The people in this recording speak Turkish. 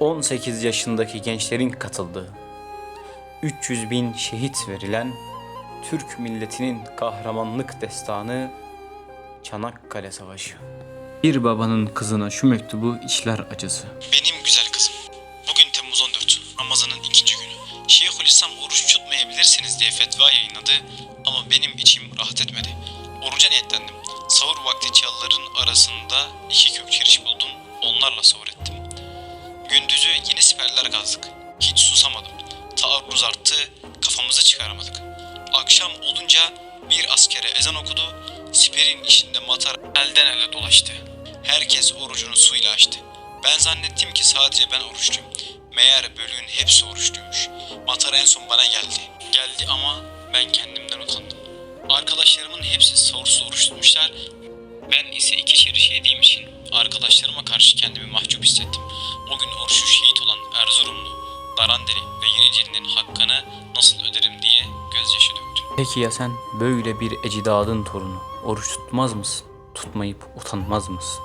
18 yaşındaki gençlerin katıldığı, 300 bin şehit verilen Türk milletinin kahramanlık destanı Çanakkale Savaşı. Bir babanın kızına şu mektubu içler acısı. Benim güzel kızım. Bugün Temmuz 14. Ramazan'ın ikinci günü. Şeyhülislam oruç tutmayabilirsiniz diye fetva yayınladı ama benim içim rahat etmedi. Oruca niyetlendim. Sahur vakti çalıların arasında iki kök buldum. Onlarla sahur ettim. Gündüzü yeni siperler kazdık. Hiç susamadım. Taarruz arttı, kafamızı çıkaramadık. Akşam olunca bir askere ezan okudu. Siperin içinde matar elden ele dolaştı. Herkes orucunu suyla açtı. Ben zannettim ki sadece ben oruçluyum. Meğer bölüğün hepsi oruçluymuş. Matar en son bana geldi. Geldi ama ben kendimden utandım. Arkadaşlarımın hepsi sorusu oruç tutmuşlar. Ben ise iki çeriş yediğim için arkadaşlarıma karşı kendimi mahcup hissettim. O gün oruçlu şehit olan Erzurumlu, Darandeli ve Yeniceli'nin hakkını nasıl öderim diye gözyaşı döktüm. Peki ya sen böyle bir ecidadın torunu oruç tutmaz mısın? Tutmayıp utanmaz mısın?